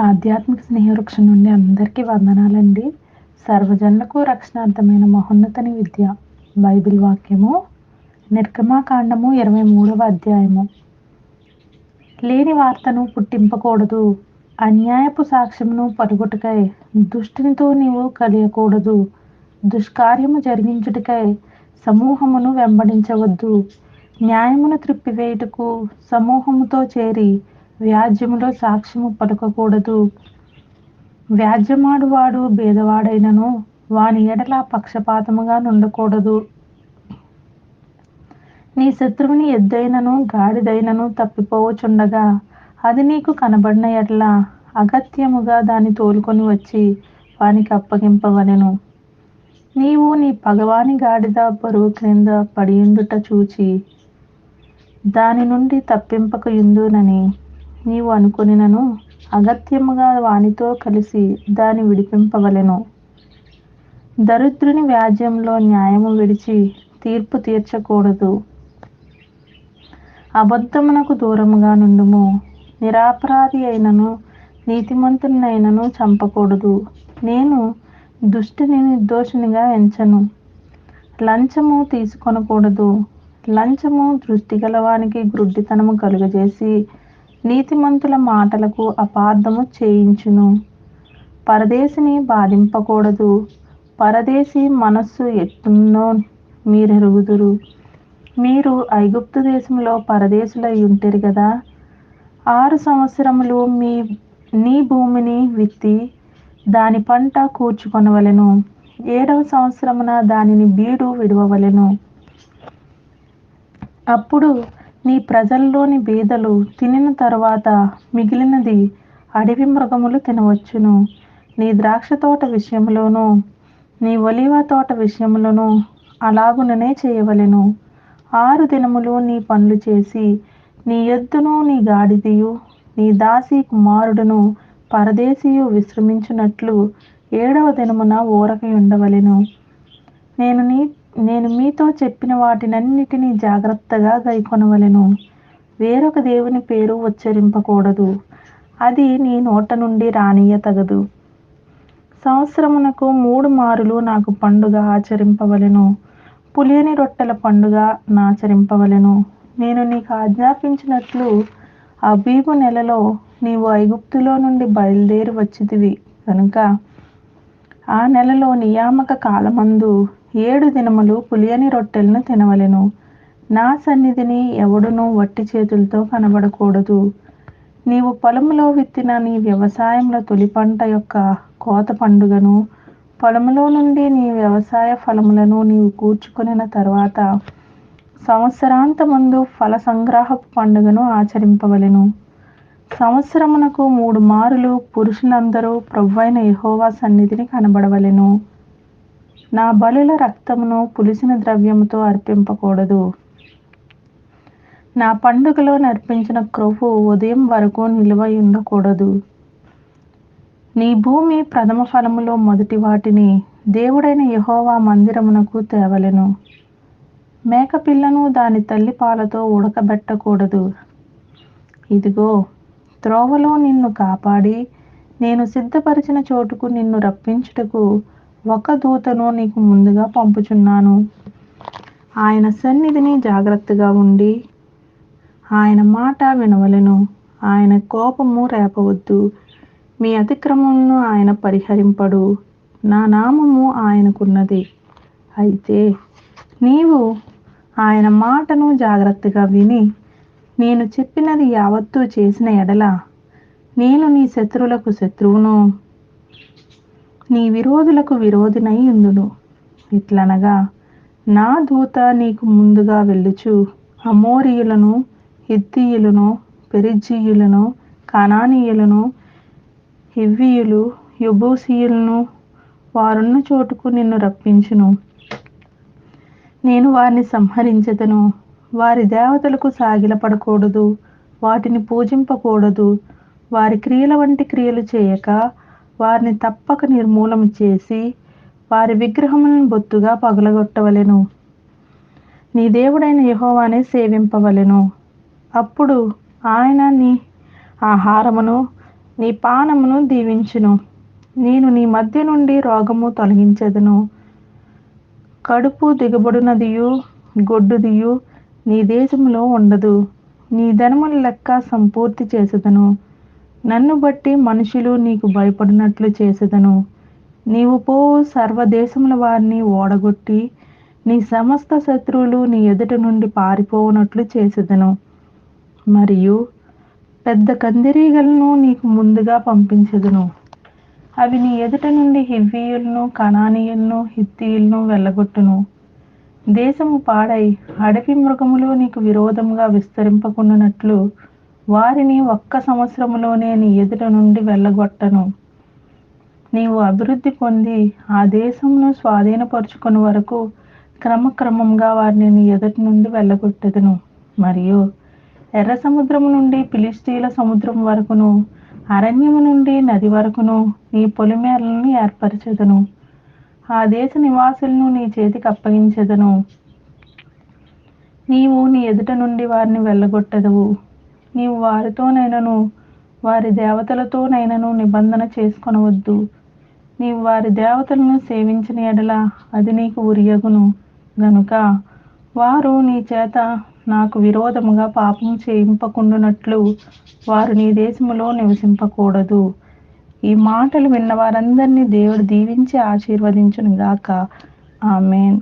ఆధ్యాత్మిక స్నేహవృక్షం నుండి అందరికీ వందనాలండి. సర్వజనులకు రక్షణార్థమైన మహోన్నతని విద్య. బైబిల్ వాక్యము నిర్గమాకాండము ఇరవై మూడవ అధ్యాయము. లేని వార్తను పుట్టింపకూడదు. అన్యాయపు సాక్ష్యమును పరుగుటకై దుష్టినితో నీవు కలియకూడదు. దుష్కార్యము జరిగించుటకై సమూహమును వెంబడించవద్దు. న్యాయమును త్రిప్పివేయుటకు సమూహముతో చేరి వ్యాజ్యములో సాక్ష్యము పలకకూడదు. వ్యాజ్యమాడువాడు భేదవాడైనను వాని ఎడల పక్షపాతముగా నుండకూడదు. నీ శత్రువుని ఎద్దైనను గాడిదైనను తప్పిపోవచుండగా అది నీకు కనబడిన ఎడల అగత్యముగా దాన్ని తోలుకొని వచ్చి వానికి అప్పగింపవలెను నీవు నీ పగవాని గాడిద బరువు క్రింద పడియుండుట చూచి దాని నుండి తప్పింపక యుందునని నీవు అనుకొనినను అగత్యముగా వానితో కలిసి దాని విడిపింపవలెను. దరిద్రుని వ్యాజ్యంలో న్యాయము విడిచి తీర్పు తీర్చకూడదు. అబద్ధమునకు దూరముగా నుండుము. నిరాపరాధి అయినను నీతిమంతునైనను చంపకూడదు. నేను దుష్టిని నిర్దోషునిగా ఎంచను. లంచము తీసుకొనకూడదు. లంచము దృష్టి గలవానికి గ్రుడ్డితనము కలుగజేసి నీతిమంతుల మాటలకు అపార్థము చేయించును. పరదేశిని బాధింపకూడదు. పరదేశి మనస్సు ఎట్టున్నో మీరెరుగుదురు. మీరు ఐగుప్తు దేశంలో పరదేశులై ఉంటారు కదా ఆరు సంవత్సరములు మీ నీ భూమిని విత్తి దాని పంట కూర్చుకొనవలెను. ఏడవ సంవత్సరమున దానిని బీడు విడవవలెను. అప్పుడు నీ ప్రజల్లోని బీదలు తినిన తరువాత మిగిలినది అడవి మృగములు తినవచ్చును. నీ ద్రాక్ష తోట విషయంలోనూ నీ ఒలివ తోట విషయంలోనూ అలాగుననే చేయవలెను. ఆరు దినములు నీ పనులు చేసి నీ ఎద్దును నీ గాడిదయు నీ దాసి కుమారుడును పరదేశీయు విశ్రమించినట్లు ఏడవ దినమున ఊరకై ఉండవలెను నేను నీ నేను మీతో చెప్పిన వాటినన్నిటినీ జాగ్రత్తగా గైకొనవలెను వేరొక దేవుని పేరు ఉచ్చరింపకూడదు. అది నీ నోట నుండి రానియ తగదు సంవత్సరమునకు మూడు మారులు నాకు పండుగ ఆచరింపవలెను. పులియని రొట్టెల పండుగ నాచరింపవలెను. నేను నీకు ఆజ్ఞాపించినట్లు అబీబు నెలలో నీవు ఐగుప్తులో నుండి బయలుదేరి వచ్చితివి కనుక ఆ నెలలో నియామక కాలమందు ఏడు దినములు పులియని రొట్టెలను తినవలెను. నా సన్నిధిని ఎవడునూ వట్టి చేతులతో కనబడకూడదు. నీవు పొలంలో విత్తిన నీ వ్యవసాయంలో తొలి పంట యొక్క కోత పండుగను పొలములో నుండి నీ వ్యవసాయ ఫలములను నీవు కూర్చుకొనిన తర్వాత సంవత్సరాంత ముందు ఫల సంగ్రహపు పండుగను ఆచరింపవలెను. సంవత్సరమునకు మూడు మారులు పురుషులందరూ ప్రవ్వైన యహోవా సన్నిధిని కనబడవలెను. నా బలుల రక్తమును పులిసిన ద్రవ్యముతో అర్పింపకూడదు. నా పండుగలో నర్పించిన క్రొవ్వు ఉదయం వరకు నిలువై ఉండకూడదు. నీ భూమి ప్రథమ ఫలములో మొదటి వాటిని దేవుడైన యహోవా మందిరమునకు తేవలెను. మేకపిల్లను దాని తల్లి పాలతో ఉడకబెట్టకూడదు. ఇదిగో త్రోవలో నిన్ను కాపాడి నేను సిద్ధపరిచిన చోటుకు నిన్ను రప్పించుటకు ఒక దూతను నీకు ముందుగా పంపుచున్నాను. ఆయన సన్నిధిని జాగ్రత్తగా ఉండి ఆయన మాట వినవలను. ఆయన కోపము రేపవద్దు. మీ అతిక్రమములను ఆయన పరిహరింపడు. నా నామము ఆయనకున్నది. అయితే నీవు ఆయన మాటను జాగ్రత్తగా విని నేను చెప్పినది యావత్తూ చేసిన ఎడల నేను నీ శత్రువులకు శత్రువును. నీ విరోధులకు విరోధినై ఉందును ఇట్లనగా నా దూత నీకు ముందుగా వెళ్ళుచు అమోరియులను హిత్తియులను పెరిజ్జీయులను కనానీయులను హివ్వీయులు యుబూసీయులను వారున్న చోటుకు నిన్ను రప్పించును. నేను వారిని సంహరించదను. వారి దేవతలకు సాగిలపడకూడదు. వాటిని పూజింపకూడదు. వారి క్రియల వంటి క్రియలు చేయక వారిని తప్పక నిర్మూలన చేసి వారి విగ్రహములను బొత్తుగా పగలగొట్టవలెను. నీ దేవుడైన యహోవానే సేవింపవలెను. అప్పుడు ఆయన నీ ఆహారమును నీ పానమును దీవించును. నేను నీ మధ్య నుండి రోగము తొలగించెదను. కడుపు దిగబడినదియు గొడ్డుదియు నీ దేశంలో ఉండదు. నీ ధనముల లెక్క సంపూర్తి చేసేదను. నన్ను బట్టి మనుషులు నీకు భయపడినట్లు చేసేదను. నీవు పో సర్వదేశముల వారిని ఓడగొట్టి నీ సమస్త శత్రువులు నీ ఎదుట నుండి పారిపోవునట్లు చేసేదను. మరియు పెద్ద కందిరీగలను నీకు ముందుగా పంపించదును. అవి నీ ఎదుట నుండి హివ్వీయులను కణానీయులను హిత్తీయులను వెళ్ళగొట్టును. దేశము పాడై అడవి మృగములు నీకు విరోధముగా విస్తరింపకుండానట్లు వారిని ఒక్క సంవత్సరంలోనే నీ ఎదుట నుండి వెళ్ళగొట్టను. నీవు అభివృద్ధి పొంది ఆ దేశంను స్వాధీనపరుచుకుని వరకు క్రమక్రమంగా వారిని నీ ఎదుటి నుండి వెళ్ళగొట్టెదను. మరియు ఎర్ర సముద్రము నుండి ఫిలిస్తీన్ల సముద్రం వరకును అరణ్యము నుండి నది వరకును నీ పొలిమేరలను ఏర్పరచెదను. ఆ దేశ నివాసులను నీ చేతికి అప్పగించెదను. నీవు నీ ఎదుట నుండి వారిని వెళ్ళగొట్టదవు. నీవు వారితోనైనను వారి దేవతలతోనైనను నిబంధన చేసుకొనవద్దు. నీవు వారి దేవతలను సేవించిన ఎడల అది నీకు ఉరియగును. గనుక వారు నీ చేత నాకు విరోధముగా పాపం చేయింపకుండునట్లు వారు నీ దేశములో నివసింపకూడదు. ఈ మాటలు విన్న వారందరినీ దేవుడు దీవించి ఆశీర్వదించునుగాక. ఆమెన్.